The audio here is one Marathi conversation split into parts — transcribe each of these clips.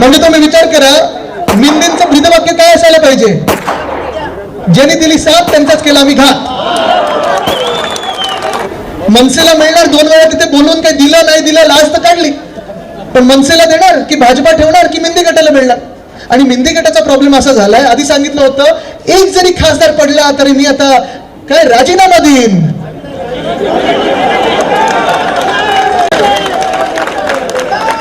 म्हणजे तुम्ही विचार करा मिंदींचं ब्रीदवाक्य काय असायला पाहिजे? ज्यांनी दिली साथ त्यांचाच केला आम्ही घात. मनसेला मिळणार दोन वेळा तिथे बोलून काही दिलं नाही दिलं लाज तर काढली. पण मनसेला देणार की भाजपा ठेवणार की मिंदी गटाला मिळणार? आणि मिंदी गटाचा प्रॉब्लेम असा झालाय आधी सांगितलं होतं एक जरी खासदार पडला तरी मी आता काय राजीनामा देईन.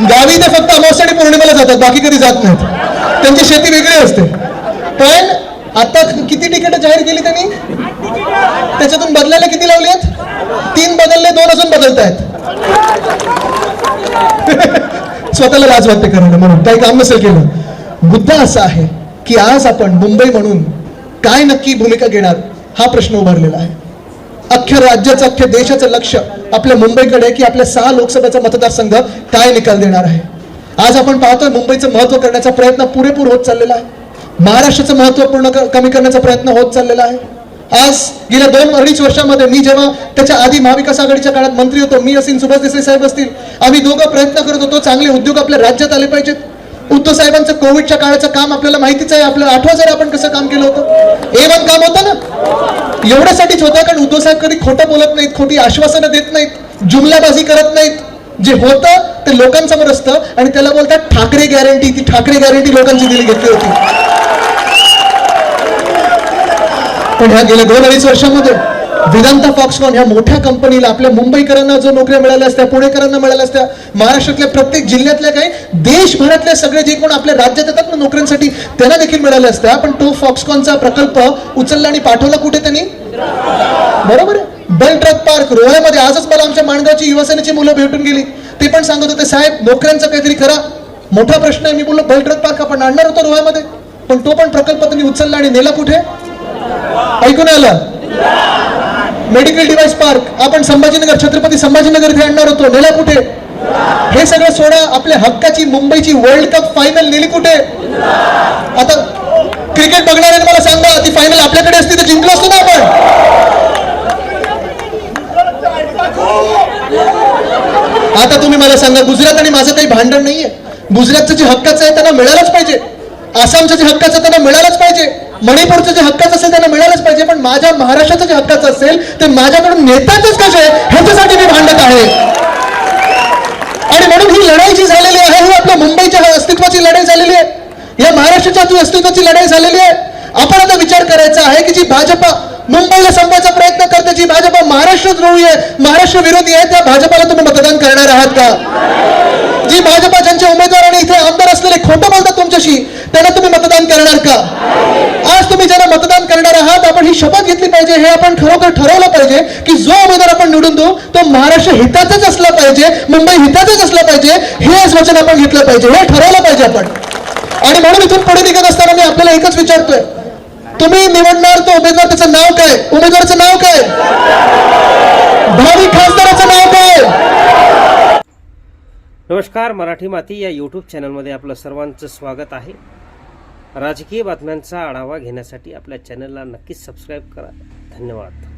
गावी ते फक्त अमावस्या आणि पौर्णिमेला जातात बाकी कधी जात नाहीत. त्यांची शेती वेगळी असते. पण आता किती तिकीट जाहीर केली त्यांनी? त्याच्यातून बदलायला किती लावली आहेत तीन बदलले दोन अजून बदलतायत. स्वतःला लाज वाटते करायला म्हणून. काही काम नसेल केलं. मुद्दा असा आहे की आज आपण मुंबई म्हणून काय नक्की भूमिका घेणार हा प्रश्न उभारलेला आहे. अख्ख्या राज्याचं अख्ख्या देशाचं लक्ष आपल्या मुंबईकडे की आपल्या सहा लोकसभेचा मतदारसंघ काय निकाल देणार आहे. आज आपण पाहतोय मुंबईचं महत्त्व करण्याचा प्रयत्न पुरेपूर होत चाललेला आहे. महाराष्ट्राचं महत्त्व पूर्ण कमी करण्याचा प्रयत्न होत चाललेला आहे. आज गेल्या दोन अडीच वर्षामध्ये मी जेव्हा त्याच्या आधी महाविकास आघाडीच्या काळात मंत्री होतो मी असेल सुभाष देसाई साहेब असतील आम्ही दोघं प्रयत्न करत होतो चांगले उद्योग आपल्या राज्यात आले पाहिजेत. उद्धव साहेबांचं कोविडच्या काळाचं काम आपल्याला माहितीच आहे. आपल्याला आठवा जर आपण कसं काम केलं होतं. ए वन काम होतं ना. एवढ्यासाठीच होतं कारण उद्धव साहेब कधी खोटं बोलत नाहीत खोटी आश्वासनं देत नाहीत जुमलाबाजी करत नाहीत. जे होतं ते लोकांसमोर असतं आणि त्याला बोलतात ठाकरे गॅरंटी ती ठाकरे गॅरंटी लोकांची दिली घेतली होती. पण ह्या गेल्या दोन अडीच वर्षामध्ये वेदांता फॉक्सकॉन ह्या मोठ्या कंपनीला आपल्या मुंबईकरांना जो नोकऱ्या मिळाल्या असत्या पुणेकरांना मिळाल्या असत्या महाराष्ट्रातल्या प्रत्येक जिल्ह्यातल्या काही देशभरातल्या सगळे जे कोण आपल्या राज्यात येतात ना नोकऱ्यांसाठी त्यांना देखील मिळाल्या असत्या. पण तो फॉक्सकॉनचा प्रकल्प उचलला आणि पाठवला कुठे त्यांनी? बरोबर बलट्रक ट्रक पार्क रोह्यामध्ये आजच मला आमच्या माणगावची युवासेनेची मुलं भेटून गेली. ते पण सांगत होते साहेब नोकऱ्यांचं काहीतरी करा. मोठा प्रश्न आहे मी बोललो बलट्रक पार्क आपण आणणार होतो रोह्यामध्ये. पण तो पण प्रकल्प त्यांनी उचलला आणि नेला कुठे? ऐकून आलं? मेडिकल डिव्हाइस पार्क आपण संभाजीनगर छत्रपती संभाजीनगर इथे आणणार होतो. नेला कुठे? हे सगळं सोडा आपल्या हक्काची मुंबईची वर्ल्ड कप फायनल नेली कुठे? आता क्रिकेट बघणाऱ्यांनी मला सांगा ती फायनल आपल्याकडे असती तर जिंकलो असतो ना आपण. आता तुम्ही मला सांगा गुजरात आणि माझं काही भांडण नाहीये. गुजरातचं जे हक्काचं आहे त्यांना मिळालंच पाहिजे. आसामचं जे हक्काचं त्यांना मिळालंच पाहिजे. मणिपूरचं जे हक्काचं असेल त्यांना मिळालंच पाहिजे पण माझ्या महाराष्ट्राचं जे हक्काचं असेल ते माझ्याकडून नेतातच कसे ह्याच्यासाठी मी भांडत आहे. आणि म्हणून ही लढाई जी झालेली आहे ही आपल्या मुंबईच्या अस्तित्वाची लढाई झालेली आहे. या महाराष्ट्राच्या जी अस्तित्वाची लढाई झालेली आहे. आपण आता विचार करायचा आहे की जी भाजपा मुंबईला संपवायचा प्रयत्न करते जी भाजपा महाराष्ट्र द्रोही आहे महाराष्ट्र विरोधी आहे त्या भाजपाला तुम्ही मतदान करणार आहात का? जी भाजपा ज्यांचे उमेदवार आणि इथे आमदार असलेले खोटं बोलतात तुमच्याशी त्याला तुम्ही मतदान करणार का? आज तुम्ही ज्याला मतदान करणार आहात आपण ही शपथ घेतली पाहिजे हे आपण खरोखर ठरवलं पाहिजे की जो उमेदवार आपण निवडून देऊ तो महाराष्ट्र हिताचाच असला पाहिजे मुंबई हिताचाच असला पाहिजे हे वचन आपण घेतलं पाहिजे हे ठरवलं पाहिजे आपण. आणि म्हणून इथून पुढे निघत असताना मी आपल्याला एकच विचारतोय. तुम्ही निवडणार तो उमेदवार त्याचं नाव काय? उमेदवाराचं नाव काय भावी खासदाराचं नाव काय नमस्कार मराठी माती या यूट्यूब चॅनलमध्ये आपलं सर्वांचं स्वागत आहे. राजकीय बातम्यांचा आढावा घेण्यासाठी आपल्या चॅनलला नक्कीच सबस्क्राईब करा. धन्यवाद.